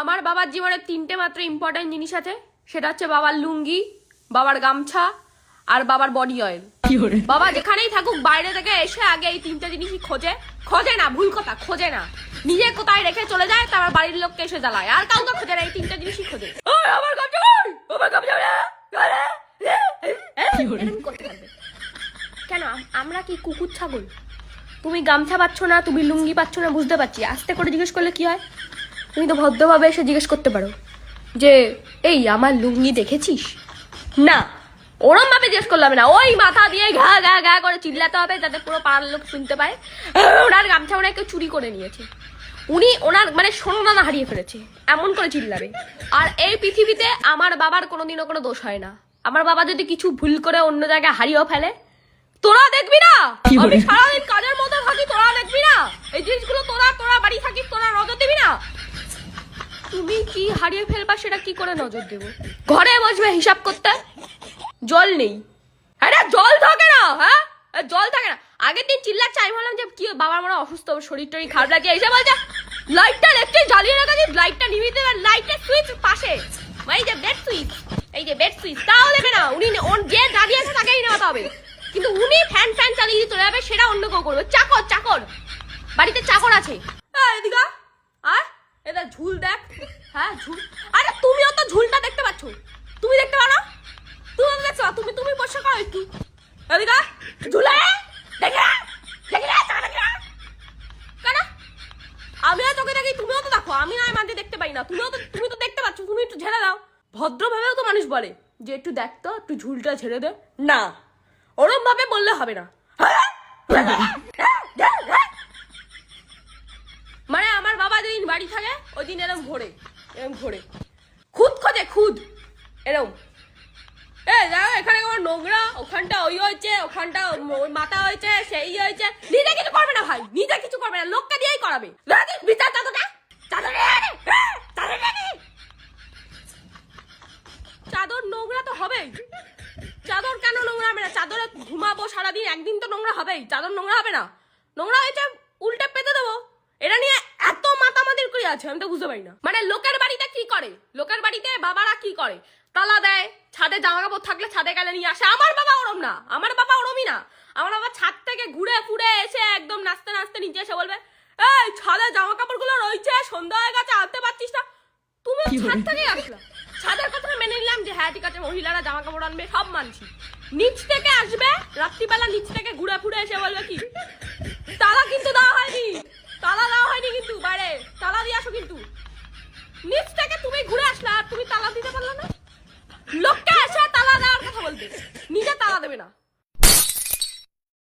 আমার বাবার জীবনে তিনটে মাত্র ইম্পর্টেন্ট জিনিস আছে। সেটা হচ্ছে বাবার লুঙ্গি বাবার গামছা আর বাবার বডি অয়েল বাবা যেখানেই থাকুক বাইরে থেকে এসে আগে এই তিনটে জিনিসই খোঁজে। খোঁজে না ভুল কথা খোঁজে না। নিজে কোথায় রেখে চলে যায় তারপর বাড়ির লোককে এসে জ্বালায়। আর কাউকে খোঁজে না এই তিনটে জিনিসই খোঁজে। আমার। কেন আমরা কি কুকুর ছাগল? তুমি গামছা পাচ্ছ না তুমি লুঙ্গি পাচ্ছ না বুঝতে পারছি। আস্তে করে জিজ্ঞেস করলে কি হয়? তুমি তো ভদ্রভাবে এসে জিজ্ঞেস করতে পারো যে এই আমার লুঙ্গি দেখেছিস? না ওরম ভাবে জিজ্ঞেস করলাম না। ওই মাথা দিয়ে ঘা ঘা ঘা করে চিল্লাতে হবে যাতে পুরো পাড়ার লোক শুনতে পায়। ওনার গামছা ওনার কেউ চুরি করে নিয়েছে। উনি ওনার মানে সোনাদানা হারিয়ে ফেলেছে। এমন করে চিল্লাবে। আর এই পৃথিবীতে আমার বাবার কোনোদিনও কোনো দোষ হয় না। আমার বাবা যদি কিছু ভুল করে অন্য জায়গায় হারিয়েও ফেলে তোরা দেখবি না? আমি সারাদিন কাজের মধ্যে থাকি তোরা দেখবি না? এই জিনিসগুলো তোরা তোরা বাড়ি থাকিস তোরা নজর দিবি না? তুমি কি হারিয়ে ফেলবা সেটা কি করে নজর দেব? ঘরে বসবে, হিসাব করতে। জল নেই। আরে, জল থাকে না হ্যাঁ? জল থাকে না। আগের দিন চিল্লাচ্ছে, আমি ভাবলাম যে কি বাবার মনে অসুস্থ শরীর টরীর খারাপ লাগছে, এসে বলছে লাইটটা ইলেকট্রিক জ্বালিয়ে রাখা যে লাইটটা নিভিয়ে দেবে লাইটের সুইচ পাশে। এই যে বেড সুইচ এই যে বেড সুইচ তাও দেবে না। উনি ওন- যে দাঁড়িয়ে আছে তাকেই নেওয়াতে হবে। কিন্তু উনি ফ্যান ফ্যান চালিয়ে চলে যাবে, সেটা অন্য কেউ করবে। চাকর চাকর। বাড়িতে চাকর আছে। এদিকে। আয়। এটা ঝুল দেখ। হ্যাঁ ঝুল আরে তুমিও তো ঝুলটা দেখতে পাচ্ছ। তুমি দেখতে পারো? তুমি তো দেখছ? তুমি তুমি পরিষ্কার করো একটু। এদিকে। ঝুলে! দেখে আমিও তোকে দেখি, তুমিও তো দেখো। আমি নয় মাঝে দেখতে পাই না। তুমিও তো তুমি তো দেখতে পাচ্ছ। তুমি একটু ঝেড়ে দাও। ভদ্রভাবেও তো মানুষ বলে যে, একটু দেখ তো, একটু ঝুলটা ঝেড়ে দে। না। ওরম বললে হবে না। মানে আমার বাবা যেদিন বাড়ি থাকে ওই দিন এরম ঘোরে। এরম ঘোরে খুদ খোঁজে, খুদ। এরম। এ, দেখো এখানে আমার নোংরা, ওখানটা ওই হয়েছে, ওখানটা মাথা হয়েছে, সেই হয়েছে। নিজে কিছু করবে না ভাই, নিজে কিছু করবে না, লোককে দিয়েই করাবে। বিচার চাদরটা। চাদর নোংরা তো হবেই। চাদর কেন নোংরা হবে না? চাদরে ঘুমাবো সারাদিন, একদিন তো নোংরা হবেই। চাদর নোংরা হবে না। নোংরা হয়েছে, উল্টে পেতে দেবো। এটা নিয়ে আছে আমি তো বুঝতে পারি না। মানে লোকের বাড়িতে কি করে? লোকের বাড়িতে বাবারা কি করে? তালা দেয় ছাদে জামা কাপড় থাকলে ছাদে গেলে নিয়ে আসে। আমার বাবা ওরম না আমার বাবা ওরমই না। আমার বাবা ছাদ থেকে ঘুরে ফুরে এসে একদম নাচতে নাচতে নিচে এসে বলবে এই ছাদে জামা কাপড়গুলো রয়েছে সন্ধ্যা হয়ে গেছে আনতে পারছিস না? তুমি ছাদ থেকে আসলা। ছাদের কথা মেনে নিলাম যে হ্যাঁ ঠিক আছে মহিলারা জামা কাপড় আনবে সব মানছি। নিচ থেকে আসবে রাত্রিবেলা নিচ থেকে ঘুরে ফুরে এসে বলবে কি? তালা কিন্তু দেওয়া হয়নি তালা দেওয়া হয়নি কিন্তু বাইরে তালা দিয়ে আসো কিন্তু থেকে তুমি ঘুরে আসলা আর তুমি তালা দিতে পারলে না?